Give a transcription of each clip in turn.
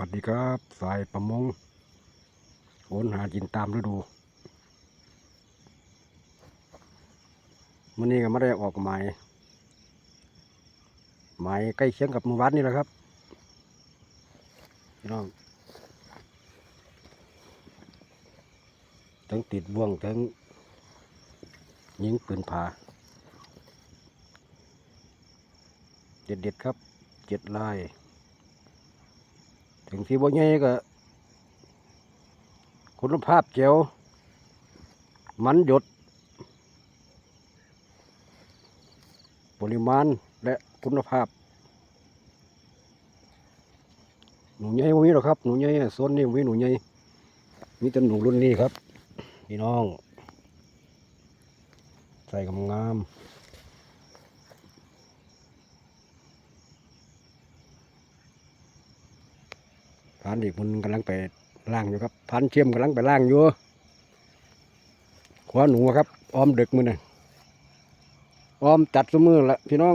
วัสดีครับสายประมงโอนหากินตามฤดูมื่อนี้ก็ไม่ได้ออกหมายหมายใกล้เคียงกับมือวัดนี่แหละครับพี่น้องทั้งติดบ่วงทั้งยิงปืนผาเด็ดๆครับเจ็ดลาย ถึงที่บ่ใหญ่ก็ คุณภาพเจียวมันหยด ปริมาณและคุณภาพ หนูใหญ่บ่มีหรอกครับ หนูใหญ่โซนนี้บ่มีหนูใหญ่มีแต่หนูรุ่นนี้ครับ พี่น้อง ใส่กำงาม พันอีกคนกำลังไปล่างอยู่ครับ พันเชียมกำลังไปล่างอยู่ขวาหนูครับออมเดึกมือน่ะออมจัดสมือละพี่น้อง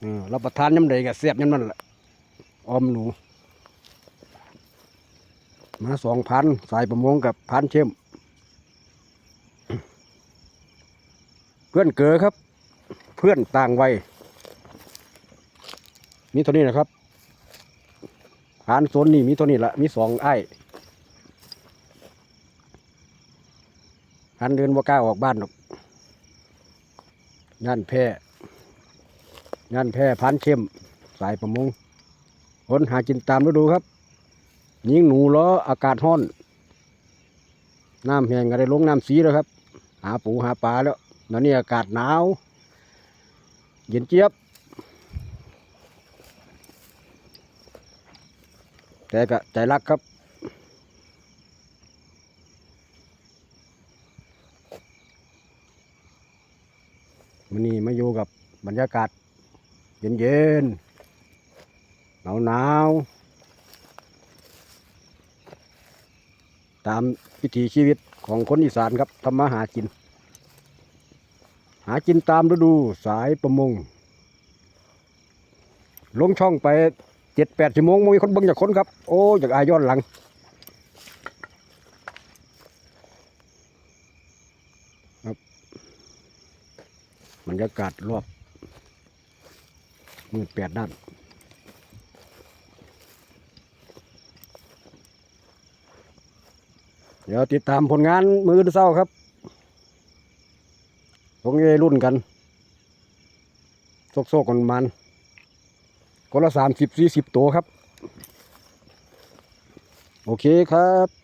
เออรับประทานย้ำใดก็เสียบย้ำนั่นแหละออมหนู มาสองพันสายประมงกับพันเชียมเพื่อนเก๋อครับ เพื่อนต่างวัยมีเท่านี้นะครับ หานโซนนี่มีตัวนี้ละมีสองไอ้ายหันเดินว่ากล้าออกบ้านหรอกงานแพร่งานแพร่พันเข้มสายประมงคนหากินตามฤดูครับยิงหนูล้ออากาศห้อน น้ำแห้งก็ได้ลงน้ำสีแล้วครับ หาปูหาปลาแล้วตอนนี้อากาศหนาว เย็นเจี๊ยบ แต่ก็ใจรักครับมันนี่มาอยู่กับบรรยากาศ เย็นเย็นหนาวหนาวๆตามวิถีชีวิตของคนอีสานครับทำมาหากิน หากินตามฤดูสายประมง ลงช่องไป เจ็ดแปดชั่วโมงมีคนเบิ่งจากคนครับ โอ้จากอายย้อนหลัง ครับบรรยากาศรอบมืดแปดด้านเดี๋ยวติดตามผลงานมืออนเศร้าครับพวกนี้รุ่นกัน โซกๆกันมัน คนละสามสิบสี่สิบตัวครับ โอเคครับ